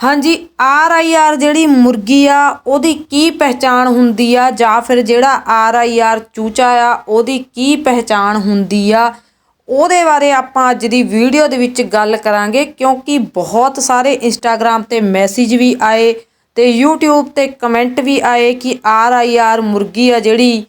ਹਾਂਜੀ, R I R ਜਿਹੜੀ ਮੁਰਗੀ ਆ, ਉਹਦੀ ਕੀ ਪਹਿਚਾਣ ਹੁੰਦੀ ਆ? ਜਾਂ ਫਿਰ ਜਿਹੜਾ ਆਰ ਆਈ ਆਰ ਚੂਚਾ ਆ, ਉਹਦੀ ਕੀ ਪਹਿਚਾਣ ਹੁੰਦੀ ਆ? ਉਹਦੇ ਬਾਰੇ ਆਪਾਂ ਅੱਜ ਦੀ ਵੀਡੀਓ ਦੇ ਵਿੱਚ ਗੱਲ ਕਰਾਂਗੇ, ਕਿਉਂਕਿ ਬਹੁਤ ਸਾਰੇ ਇੰਸਟਾਗ੍ਰam ਤੇ ਮੈਸੇਜ ਵੀ ਆਏ ਤੇ YouTube ਤੇ ਕਮੈਂਟ ਵੀ ਆਏ ਕਿ ਆਰ ਆਈ ਆਰ ਮੁਰਗੀ ਆ ਜਿਹੜੀ,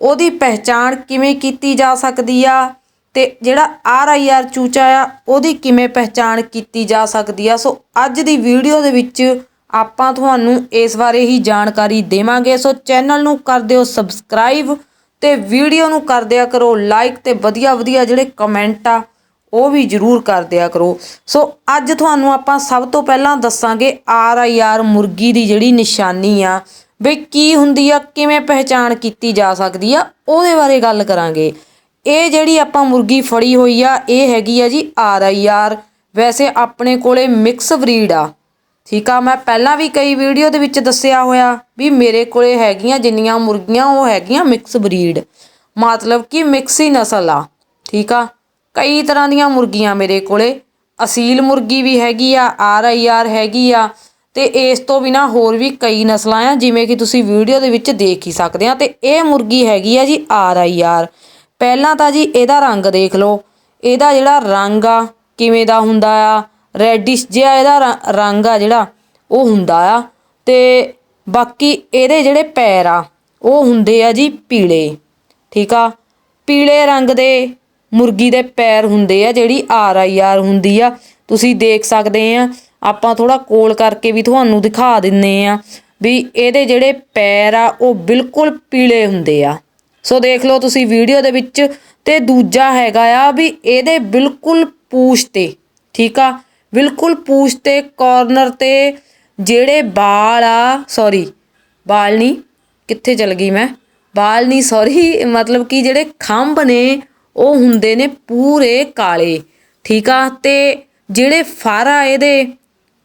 ਉਹਦੀ ਪਹਿਚਾਣ ਕਿਵੇਂ ਕੀਤੀ ਜਾ ਸਕਦੀ ਆ? ਤੇ ਜਿਹੜਾ ਆਰ ਆਈ ਆਰ ਚੂਚਾ ਆ, ਉਹਦੀ ਕਿਵੇਂ ਪਹਿਚਾਣ ਕੀਤੀ ਜਾ ਸਕਦੀ ਆ? ਸੋ ਅੱਜ ਦੀ ਵੀਡੀਓ ਦੇ ਵਿੱਚ ਆਪਾਂ ਤੁਹਾਨੂੰ ਇਸ ਬਾਰੇ ਹੀ ਜਾਣਕਾਰੀ ਦੇਵਾਂਗੇ। ਸੋ ਚੈਨਲ ਨੂੰ ਕਰ ਦਿਓ ਸਬਸਕ੍ਰਾਈਬ ਤੇ ਵੀਡੀਓ ਨੂੰ ਕਰ ਦਿਆ ਕਰੋ ਲਾਈਕ ਤੇ ਵਧੀਆ ਵਧੀਆ ਜਿਹੜੇ ਕਮੈਂਟ ਆ, ਉਹ ਵੀ ਜਰੂਰ ਕਰ ਦਿਆ ਕਰੋ। ਸੋ ਅੱਜ ਤੁਹਾਨੂੰ ਆਪਾਂ ਸਭ ਤੋਂ ਪਹਿਲਾਂ ਦੱਸਾਂਗੇ ਆਰ ਆਈ ਆਰ ਮੁਰਗੀ ਦੀ ਜਿਹੜੀ ਨਿਸ਼ਾਨੀ ਆ ਵੀ ਕੀ ਹੁੰਦੀ ਆ, ਕਿਵੇਂ ਪਹਿਚਾਣ ਕੀਤੀ ਜਾ ਸਕਦੀ ਆ, ਉਹਦੇ ਬਾਰੇ ਗੱਲ ਕਰਾਂਗੇ। ਇਹ ਜਿਹੜੀ ਆਪਾਂ ਮੁਰਗੀ ਫੜੀ ਹੋਈ ਆ, ਇਹ ਹੈਗੀ ਆ ਜੀ ਆਰ ਆਈ ਆਰ। ਵੈਸੇ ਆਪਣੇ ਕੋਲੇ ਮਿਕਸ ਬਰੀਡ ਆ। ਠੀਕ ਆ, ਮੈਂ ਪਹਿਲਾਂ ਵੀ ਕਈ ਵੀਡੀਓ ਦੇ ਵਿੱਚ ਦੱਸਿਆ ਹੋਇਆ ਵੀ ਮੇਰੇ ਕੋਲੇ ਹੈਗੀਆਂ ਜਿੰਨੀਆਂ ਮੁਰਗੀਆਂ, ਉਹ ਹੈਗੀਆਂ ਮਿਕਸ ਬਰੀਡ ਮਤਲਬ ਕਿ ਮਿਕਸ ਹੀ ਨਸਲ ਆ। ਠੀਕ ਆ, ਕਈ ਤਰ੍ਹਾਂ ਦੀਆਂ ਮੁਰਗੀਆਂ ਮੇਰੇ ਕੋਲੇ। ਅਸੀਲ ਮੁਰਗੀ ਵੀ ਹੈਗੀ ਆ, ਆਰ ਆਈ ਆਰ ਹੈਗੀ ਆ। ਤੇ ਇਸ ਤੋਂ ਬਿਨਾ ਹੋਰ ਵੀ ਕਈ ਨਸਲਾਂ ਆ, ਜਿਵੇਂ ਕਿ ਤੁਸੀਂ ਵੀਡੀਓ ਦੇ ਵਿੱਚ ਦੇਖ ਹੀ ਸਕਦੇ ਆ। ਤੇ ਇਹ ਮੁਰਗੀ ਹੈਗੀ ਆ ਜੀ ਆਰ ਆਈ ਆਰ। ਪਹਿਲਾਂ ਤਾਂ ਜੀ ਇਹਦਾ ਰੰਗ ਦੇਖ ਲਓ। ਇਹਦਾ ਜਿਹੜਾ ਰੰਗ ਆ, ਕਿਵੇਂ ਦਾ ਹੁੰਦਾ ਆ? ਰੈਡਿਸ਼ ਜਿਹਾ ਇਹਦਾ ਰ- ਰੰਗ ਆ ਜਿਹੜਾ, ਉਹ ਹੁੰਦਾ ਆ। ਤੇ ਬਾਕੀ ਇਹਦੇ ਜਿਹੜੇ ਪੈਰ ਆ, ਉਹ ਹੁੰਦੇ ਆ ਜੀ ਪੀਲੇ। ਠੀਕ ਆ? ਪੀਲੇ ਰੰਗ ਦੇ ਮੁਰਗੀ ਦੇ ਪੈਰ ਹੁੰਦੇ ਆ ਜਿਹੜੀ ਆਰ ਆਈ ਆਰ ਹੁੰਦੀ ਆ। ਤੁਸੀਂ ਦੇਖ ਸਕਦੇ ਆ, ਆਪਾਂ ਥੋੜਾ ਕੋਲ ਕਰਕੇ ਵੀ ਤੁਹਾਨੂੰ ਦਿਖਾ ਦਿੰਨੇ ਆ ਵੀ ਇਹਦੇ ਜਿਹੜੇ ਪੈਰ ਆ, ਉਹ ਬਿਲਕੁਲ ਪੀਲੇ ਹੁੰਦੇ ਆ। ਸੋ ਦੇਖ ਲਓ ਤੁਸੀਂ ਵੀਡੀਓ ਦੇ ਵਿੱਚ ਤੇ ਦੂਜਾ ਹੈਗਾ ਆ ਵੀ ਇਹਦੇ ਬਿਲਕੁਲ ਪੂਛ ਤੇ, ਠੀਕ ਆ? ਬਿਲਕੁਲ ਪੂਛ ਤੇ ਕਾਰਨਰ ਤੇ ਜਿਹੜੇ ਬਾਲ ਆ ਸੌਰੀ ਵਾਲ ਨਹੀਂ, ਕਿੱਥੇ ਚਲ ਗਈ ਮੈਂ? ਵਾਲ ਨਹੀਂ ਸੌਰੀ ਮਤਲਬ ਕਿ ਜਿਹੜੇ ਖੰਭ ਨੇ, ਉਹ ਹੁੰਦੇ ਨੇ ਪੂਰੇ ਕਾਲੇ, ਠੀਕ ਆ? ਤੇ ਜਿਹੜੇ ਫਰ ਆ ਇਹਦੇ,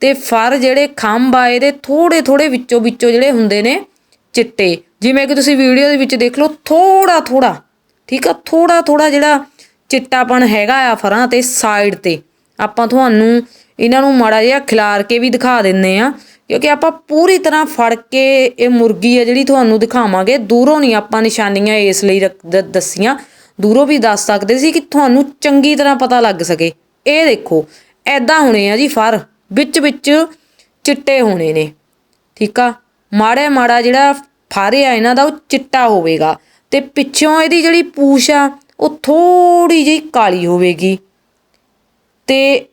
ਤੇ ਫਰ ਜਿਹੜੇ ਖੰਭ ਆ ਇਹਦੇ ਥੋੜੇ ਥੋੜੇ ਵਿੱਚੋਂ ਵਿੱਚੋਂ ਜਿਹੜੇ ਹੁੰਦੇ ਨੇ ਚਿੱਟੇ। ਜਿਵੇਂ ਕਿ ਤੁਸੀਂ ਵੀਡੀਓ ਦੇ ਵਿੱਚ ਦੇਖ ਲਓ ਥੋੜਾ ਥੋੜਾ ਠੀਕ ਆ ਥੋੜਾ ਥੋੜਾ ਜਿਹੜਾ ਚਿੱਟਾਪਣ ਹੈਗਾ ਆ ਫਰਾਂ ਤੇ ਸਾਈਡ ਤੇ। ਆਪਾਂ ਤੁਹਾਨੂੰ ਇਹਨਾਂ ਨੂੰ ਮਾੜਾ ਜਿਹਾ ਖਿਲਾਰ ਕੇ ਵੀ ਦਿਖਾ ਦਿੰਨੇ ਆ, ਕਿਉਂਕਿ ਆਪਾਂ ਪੂਰੀ ਤਰ੍ਹਾਂ ਫੜ ਕੇ ਇਹ ਮੁਰਗੀ ਆ ਜਿਹੜੀ ਤੁਹਾਨੂੰ ਦਿਖਾਵਾਂਗੇ, ਦੂਰੋਂ ਨਹੀਂ ਆਪਾਂ ਨਿਸ਼ਾਨੀਆਂ ਇਸ ਲਈ ਰੱਖ- ਦੱਸੀਆਂ। ਦੂਰੋਂ ਵੀ ਦੱਸ ਸਕਦੇ ਸੀ ਕਿ ਤੁਹਾਨੂੰ ਚੰਗੀ ਤਰ੍ਹਾਂ ਪਤਾ ਲੱਗ ਸਕੇ। ਇਹ ਦੇਖੋ ਐਦਾਂ ਹੋਣੇ ਆ ਜੀ ਫਰ ਵਿੱਚ ਵਿੱਚ ਚਿੱਟੇ ਹੋਣੇ ਨੇ, ਠੀਕ ਆ। ਮਾੜਾ ਮਾੜਾ ਜਿਹੜਾ ਫਰ ਆ ਇਹਨਾਂ ਦਾ, ਉਹ ਚਿੱਟਾ ਹੋਵੇਗਾ। ਤੇ ਪਿੱਛੋਂ ਇਹਦੀ ਜਿਹੜੀ ਪੂਛ ਆ, ਉਹ ਥੋੜੀ ਜਿਹੀ ਕਾਲੀ ਹੋਵੇਗੀ। ਤੇ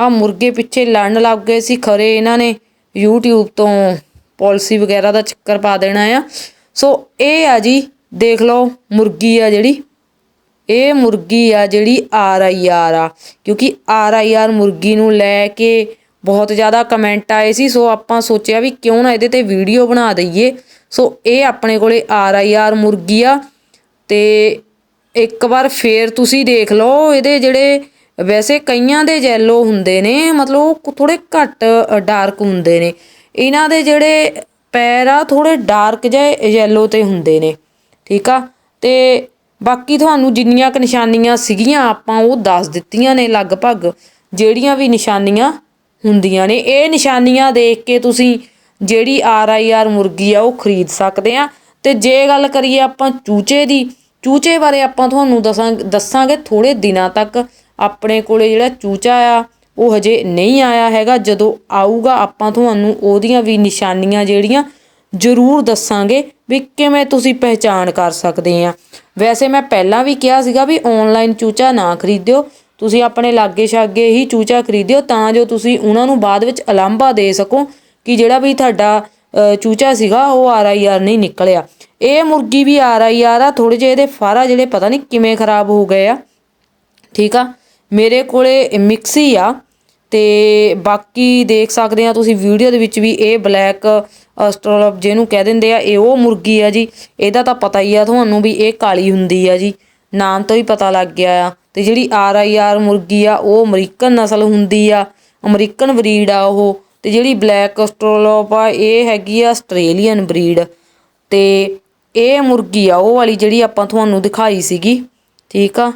ਆ ਮੁਰਗੇ ਪਿੱਛੇ ਲੜਨ ਲੱਗ ਗਏ ਸੀ ਖਰੇ ਇਹਨਾਂ ਨੇ। YouTube ਤੋਂ ਪਾਲਿਸੀ ਵਗੈਰਾ ਦਾ ਚੱਕਰ ਪਾ ਦੇਣਾ ਆ। ਸੋ ਇਹ ਆ ਜੀ, ਦੇਖ ਲਓ ਮੁਰਗੀ ਆ ਜਿਹੜੀ। ਇਹ ਮੁਰਗੀ ਆ ਜਿਹੜੀ ਆਰ ਆਈ ਆਰ ਆ। ਕਿਉਂਕਿ ਆਰ ਆਈ ਆਰ ਮੁਰਗੀ ਨੂੰ ਲੈ ਕੇ ਬਹੁਤ ਜ਼ਿਆਦਾ ਕਮੈਂਟ ਆਏ ਸੀ, ਸੋ ਆਪਾਂ ਸੋਚਿਆ ਵੀ ਕਿਉਂ ਨਾ ਇਹਦੇ ਤੇ ਵੀਡੀਓ ਬਣਾ ਦਈਏ। ਸੋ ਇਹ ਆਪਣੇ ਕੋਲੇ ਆਰ ਆਈ ਆਰ ਮੁਰਗੀ ਆ, ਤੇ ਇੱਕ ਵਾਰ ਫੇਰ ਤੁਸੀਂ ਦੇਖ ਲਓ, ਇਹਦੇ ਜਿਹੜੇ ਵੈਸੇ ਕਈਆਂ ਦੇ ਜੈਲੋ ਹੁੰਦੇ ਨੇ, ਮਤਲਬ ਉਹ ਥੋੜੇ ਘੱਟ ਡਾਰਕ ਹੁੰਦੇ ਨੇ। ਇਹਨਾਂ ਦੇ ਜਿਹੜੇ ਪੈਰ ਆ ਥੋੜੇ ਡਾਰਕ ਜਿਹੇ ਯੈਲੋ ਤੇ ਹੁੰਦੇ ਨੇ, ਠੀਕ ਆ? ਤੇ ਬਾਕੀ ਤੁਹਾਨੂੰ ਜਿੰਨੀਆਂ ਕੁ ਨਿਸ਼ਾਨੀਆਂ ਸੀਗੀਆਂ, ਆਪਾਂ ਉਹ ਦੱਸ ਦਿੱਤੀਆਂ ਨੇ ਲਗਭਗ, ਜਿਹੜੀਆਂ ਵੀ ਨਿਸ਼ਾਨੀਆਂ ਹੁੰਦੀਆਂ ਨੇ। ਇਹ ਨਿਸ਼ਾਨੀਆਂ ਦੇਖ ਕੇ ਤੁਸੀਂ ਜਿਹੜੀ ਆਰ ਆਈ ਆਰ ਮੁਰਗੀ ਆ, ਉਹ ਖਰੀਦ ਸਕਦੇ ਆ। ਤੇ ਜੇ ਗੱਲ ਕਰੀਏ ਆਪਾਂ ਚੂਚੇ ਦੀ, ਚੂਚੇ ਬਾਰੇ ਆਪਾਂ ਤੁਹਾਨੂੰ ਦੱਸਾਂ, ਦੱਸਾਂਗੇ ਥੋੜੇ ਦਿਨਾਂ ਤੱਕ। ਆਪਣੇ ਕੋਲੇ ਜਿਹੜਾ ਚੂਚਾ ਆ, ਉਹ ਹਜੇ ਨਹੀਂ ਆਇਆ ਹੈਗਾ। ਜਦੋਂ ਆਊਗਾ ਆਪਾਂ ਤੁਹਾਨੂੰ ਉਹਦੀਆਂ ਵੀ ਨਿਸ਼ਾਨੀਆਂ ਜਿਹੜੀਆਂ ਜ਼ਰੂਰ ਦੱਸਾਂਗੇ ਵੀ ਕਿਵੇਂ ਤੁਸੀਂ ਪਹਿਚਾਣ ਕਰ ਸਕਦੇ ਆ। ਵੈਸੇ ਮੈਂ ਪਹਿਲਾਂ ਵੀ ਕਿਹਾ ਸੀਗਾ ਵੀ ਆਨਲਾਈਨ ਚੂਚਾ ਨਾ ਖਰੀਦਿਓ। ਤੁਸੀਂ ਆਪਣੇ ਲਾਗੇ ਛਾਗੇ ਹੀ ਚੂਚਾ ਖਰੀਦਿਓ ਤਾਂ ਜੋ ਤੁਸੀਂ ਉਹਨਾਂ ਨੂੰ ਬਾਅਦ ਵਿੱਚ ਅਲਾਂਭਾ ਦੇ ਸਕੋ ਕਿ ਜਿਹੜਾ ਵੀ ਤੁਹਾਡਾ ਚੂਚਾ ਸੀਗਾ, ਉਹ ਆਰ ਆਈ ਆਰ ਨਹੀਂ ਨਿਕਲਿਆ। ਇਹ ਮੁਰਗੀ ਵੀ ਆਰ ਆਈ ਆਰ ਆ ਥੋੜੇ ਜਿਹੇ ਇਹਦੇ ਫਾਰਾ ਜਿਹੜੇ ਪਤਾ ਨਹੀਂ ਕਿਵੇਂ ਖਰਾਬ ਹੋ ਗਏ ਆ। ਠੀਕ ਆ? ਮੇਰੇ ਕੋਲੇ ਮਿਕਸੀ ਆ ਤੇ ਬਾਕੀ ਦੇਖ ਸਕਦੇ ਆ ਤੁਸੀਂ ਵੀਡੀਓ ਦੇ ਵਿੱਚ ਵੀ ਇਹ ਬਲੈਕ ਅਸਟਰੋਲਬ ਜਿਹਨੂੰ ਕਹਿ ਦਿੰਦੇ ਆ, ਇਹ ਉਹ ਮੁਰਗੀ ਆ ਜੀ। ਇਹਦਾ ਤਾਂ ਪਤਾ ਹੀ ਆ ਤੁਹਾਨੂੰ ਵੀ ਇਹ ਕਾਲੀ ਹੁੰਦੀ ਆ ਜੀ। ਨਾਮ ਤੋਂ ਹੀ ਪਤਾ ਲੱਗ ਗਿਆ ਆ। ਤੇ ਜਿਹੜੀ ਆਰ ਆਈ ਆਰ ਮੁਰਗੀ ਆ, ਉਹ ਅਮਰੀਕਨ ਨਸਲ ਹੁੰਦੀ ਆ, ਅਮਰੀਕਨ ਬਰੀਡ ਆ ਉਹ, ਤੇ ਜਿਹੜੀ ਬਲੈਕ ਅਸਟਰੋਲਬ ਆ, ਇਹ ਹੈਗੀ ਆ ਆਸਟ੍ਰੇਲੀਅਨ ਬਰੀਡ। ਤੇ ਇਹ ਮੁਰਗੀ ਆ, ਉਹ ਵਾਲੀ ਜਿਹੜੀ ਆਪਾਂ ਤੁਹਾਨੂੰ ਦਿਖਾਈ ਸੀਗੀ, ਠੀਕ ਆ?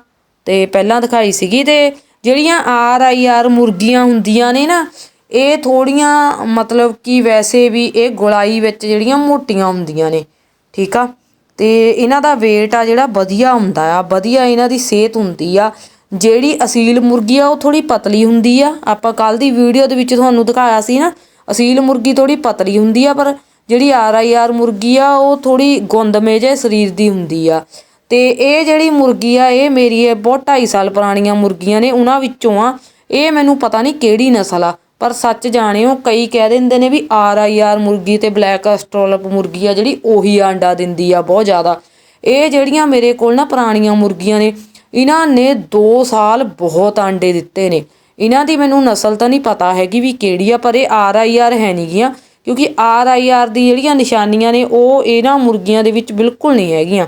ਤੇ ਪਹਿਲਾਂ ਦਿਖਾਈ ਸੀਗੀ, ਤੇ ਜਿਹੜੀਆਂ ਆਰ ਆਈ ਆਰ ਮੁਰਗੀਆਂ ਹੁੰਦੀਆਂ ਨੇ ਨਾ, ਇਹ ਥੋੜੀਆਂ ਮਤਲਬ ਕਿ ਵੈਸੇ ਵੀ ਇਹ ਗੁਲਾਈ ਵਿੱਚ ਜਿਹੜੀਆਂ ਮੋਟੀਆਂ ਹੁੰਦੀਆਂ ਨੇ, ਠੀਕ ਆ? ਤੇ ਇਹਨਾਂ ਦਾ weight ਆ ਜਿਹੜਾ ਵਧੀਆ ਹੁੰਦਾ ਆ, ਵਧੀਆ ਇਹਨਾਂ ਦੀ ਸਿਹਤ ਹੁੰਦੀ ਆ। ਜਿਹੜੀ ਅਸੀਲ ਮੁਰਗੀ ਆ, ਉਹ ਥੋੜੀ ਪਤਲੀ ਹੁੰਦੀ ਆ। ਆਪਾਂ ਕੱਲ ਦੀ ਵੀਡੀਓ ਦੇ ਵਿੱਚ ਤੁਹਾਨੂੰ ਦਿਖਾਇਆ ਸੀ ਨਾ, ਅਸੀਲ ਮੁਰਗੀ ਥੋੜੀ ਪਤਲੀ ਹੁੰਦੀ ਆ, ਪਰ ਜਿਹੜੀ ਆਰ ਆਈ ਆਰ ਮੁਰਗੀ ਆ, ਉਹ ਥੋੜੀ ਗੁੰਦਮੇ ਜਿਹੇ ਸਰੀਰ ਦੀ ਹੁੰਦੀ ਆ। ਤੇ ਇਹ ਜਿਹੜੀ ਮੁਰਗੀ ਆ, ਇਹ ਮੇਰੀ ਇਹ ਬਹੁਤ 2.5 ਸਾਲ ਪੁਰਾਣੀਆਂ ਮੁਰਗੀਆਂ ਨੇ, ਉਹਨਾਂ ਵਿੱਚੋਂ ਆ। ਇਹ ਮੈਨੂੰ ਪਤਾ ਨਹੀਂ ਕਿਹੜੀ ਨਸਲ ਆ। ਪਰ ਸੱਚ ਜਾਣਿਓ, ਕਈ ਕਹਿ ਦਿੰਦੇ ਨੇ ਵੀ ਆਰ ਆਈ ਆਰ ਮੁਰਗੀ ਤੇ ਬਲੈਕ ਐਸਟ੍ਰੋਲਪ ਮੁਰਗੀ ਆ ਜਿਹੜੀ ਉਹੀ ਆਂਡਾ ਦਿੰਦੀ ਆ ਬਹੁਤ ਜ਼ਿਆਦਾ। ਇਹ ਜਿਹੜੀਆਂ ਮੇਰੇ ਕੋਲ ਨਾ ਪੁਰਾਣੀਆਂ ਮੁਰਗੀਆਂ ਨੇ, ਇਹਨਾਂ ਨੇ 2 ਸਾਲ ਬਹੁਤ ਆਂਡੇ ਦਿੱਤੇ ਨੇ। ਇਹਨਾਂ ਦੀ ਮੈਨੂੰ ਨਸਲ ਤਾਂ ਨਹੀਂ ਪਤਾ ਹੈਗੀ ਵੀ ਕਿਹੜੀ ਆ, ਪਰ ਇਹ ਆਰ ਆਈ ਆਰ ਹੈ ਨਹੀਂਗੀਆਂ ਕਿਉਂਕਿ ਆਰ ਆਈ ਆਰ ਦੀ ਜਿਹੜੀਆਂ ਨਿਸ਼ਾਨੀਆਂ ਨੇ, ਉਹ ਇਹਨਾਂ ਮੁਰਗੀਆਂ ਦੇ ਵਿੱਚ ਬਿਲਕੁਲ ਨਹੀਂ ਹੈਗੀਆਂ।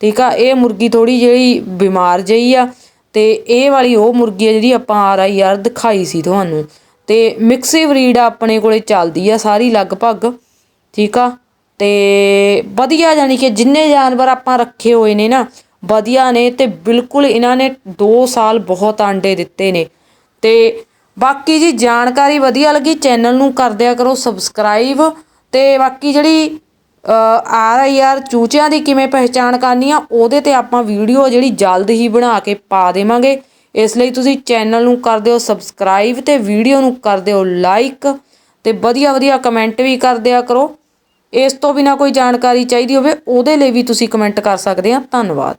ਠੀਕ ਆ, ਇਹ ਮੁਰਗੀ ਥੋੜੀ ਜਿਹੀ ਬਿਮਾਰ ਜਿਹੀ ਆ ਤੇ ਇਹ ਵਾਲੀ ਉਹ ਮੁਰਗੀ ਆ ਜਿਹੜੀ ਆਪਾਂ ਆਰ ਆਈ ਆਰ ਦਿਖਾਈ ਸੀ ਤੁਹਾਨੂੰ। ਤੇ ਮਿਕਸੀ ਬਰੀਡ ਆਪਣੇ ਕੋਲੇ ਚੱਲਦੀ ਆ ਸਾਰੀ ਲਗਭਗ, ਠੀਕ ਆ? ਤੇ ਵਧੀਆ ਜਾਨੀ ਕਿ ਜਿੰਨੇ ਜਾਨਵਰ ਆਪਾਂ ਰੱਖੇ ਹੋਏ ਨੇ ਨਾ, ਵਧੀਆ ਨੇ ਤੇ ਬਿਲਕੁਲ ਇਹਨਾਂ ਨੇ 2 ਸਾਲ ਬਹੁਤ ਆਂਡੇ ਦਿੱਤੇ ਨੇ। ਤੇ ਬਾਕੀ ਜੀ ਜਾਣਕਾਰੀ ਵਧੀਆ ਲੱਗੀ, ਚੈਨਲ ਨੂੰ ਕਰ ਦਿਆ ਕਰੋ ਸਬਸਕ੍ਰਾਈਬ। ਤੇ ਬਾਕੀ ਜਿਹੜੀ ਆਰ ਆਈ ਆਰ ਚੂਚਿਆਂ ਦੀ ਕਿਵੇਂ ਪਹਿਚਾਣ ਕਰਨੀ ਆ, ਉਹਦੇ ਤੇ ਆਪਾਂ ਵੀਡੀਓ ਜਿਹੜੀ ਜਲਦ ਹੀ ਬਣਾ ਕੇ ਪਾ ਦੇਵਾਂਗੇ। ਇਸ ਲਈ ਤੁਸੀਂ ਚੈਨਲ ਨੂੰ ਕਰ ਦਿਓ ਸਬਸਕ੍ਰਾਈਬ ਤੇ ਵੀਡੀਓ ਨੂੰ ਕਰ ਦਿਓ ਲਾਈਕ ਤੇ ਵਧੀਆ ਵਧੀਆ ਕਮੈਂਟ ਵੀ ਕਰ ਦਿਆ ਕਰੋ। ਇਸ ਤੋਂ ਬਿਨਾ ਕੋਈ ਜਾਣਕਾਰੀ ਚਾਹੀਦੀ ਹੋਵੇ ਉਹਦੇ ਲਈ ਵੀ ਤੁਸੀਂ ਕਮੈਂਟ ਕਰ ਸਕਦੇ ਆ। ਧੰਨਵਾਦ।